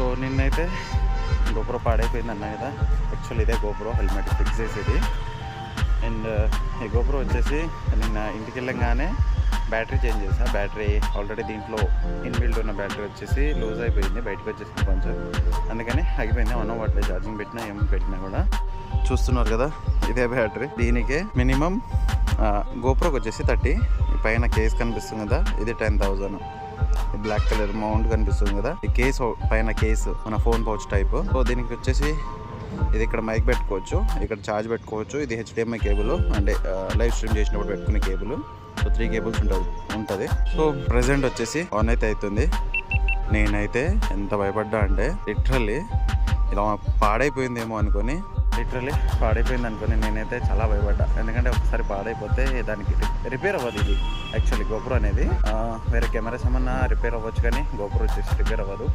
So నిన్నైతే GoPro పాడైపోయింది అన్నా కదా. యాక్చువల్ ఇదే గోప్రో హెల్మెట్ ఫిక్స్ చేసేది. అండ్ uh, ఈ గోప్రో వచ్చేసి నిన్న ఇంటికి వెళ్ళంగానే బ్యాటరీ చేంజ్ చేసా బ్యాటరీ ఆల్రెడీ దీంట్లో ఇన్బిల్డ్ ఉన్న బ్యాటరీ వచ్చేసి లూజ్ అయిపోయింది. బయటకు వచ్చేసింది కొంచెం. అందుకని ఆగిపోయింది. వన్ వాటిలో ఛార్జింగ్ పెట్టినా ఏం పెట్టినా కూడా. చూస్తున్నారు కదా ఇదే బ్యాటరీ దీనికి మినిమం గోప్రోకి వచ్చేసి థర్టీ పైన కేస్ కనిపిస్తుంది కదా ఇది ten thousand black colour mount కనిపిస్తుంది కదా. ఈ కేసు పైన కేసు మన ఫోన్ పౌచ్ టైప్ సో దీనికి వచ్చేసి ఇది ఇక్కడ మైక్ పెట్టుకోవచ్చు. ఇక్కడ ఛార్జ్ పెట్టుకోవచ్చు. ఇది హెచ్డిఎంఐ కేబుల్ అంటే లైవ్ స్ట్రీమ్ చేసినప్పుడు పెట్టుకునే కేబుల్ సో త్రీ కేబుల్స్ ఉంటుంది ఉంటుంది. సో ప్రజెంట్ వచ్చేసి ఆన్ అయితే అవుతుంది నేనైతే ఎంత భయపడ్డా అంటే లిటరల్లీ ఇలా పాడైపోయిందేమో అనుకొని లిటరలీ పాడైపోయింది అనుకుని నేనైతే చాలా భయపడ్డా. ఎందుకంటే ఒకసారి పాడైపోతే దానికి రిపేర్ అవ్వదు ఇది యాక్చువల్లీ గోపురం అనేది. వేరే కెమెరాస్ ఏమన్నా రిపేర్ అవ్వచ్చు కానీ గోపురం వచ్చేసి రిపేర్ అవ్వదు.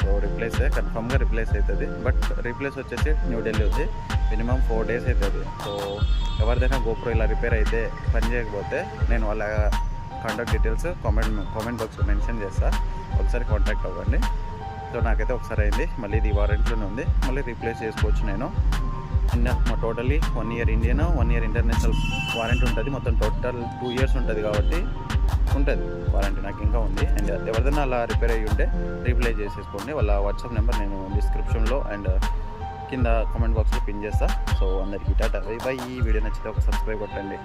సో రిప్లేస్ కన్ఫామ్గా రిప్లేస్ అవుతుంది బట్ రీప్లేస్ వచ్చేసి న్యూఢిల్లీ వచ్చి మినిమం ఫోర్ డేస్ అవుతుంది సో ఎవరిదైనా గోపురం ఇలా రిపేర్ అయితే పని చేయకపోతే నేను వాళ్ళ కాంటాక్ట్ డీటెయిల్స్ కామెంట్ కామెంట్ బాక్స్లో మెన్షన్ చేస్తాను ఒకసారి కాంటాక్ట్ అవ్వండి. సో నాకైతే ఒకసారి అయింది మళ్ళీ ఇది వారంటీలోనే ఉంది. మళ్ళీ రీప్లేస్ చేసుకోవచ్చు నేను. అండ్ మా totally one year Indian one year international warranty ఉంటుంది. మొత్తం టోటల్ టూ ఇయర్స్ ఉంటుంది కాబట్టి ఉంటుంది వారంటీ నాకు ఇంకా ఉంది. అండ్ ఎవరిదైనా అలా రిపేర్ అయ్యి ఉంటే రీప్లై చేసేసుకోండి. వాళ్ళ వాట్సాప్ నెంబర్ నేను డిస్క్రిప్షన్లో అండ్ కింద కామెంట్ బాక్స్లో పిన్ చేస్తా. సో అందరికీ టాటా. Bye bye. ఈ వీడియో నచ్చితే ఒక సబ్స్క్రైబ్ కొట్టండి.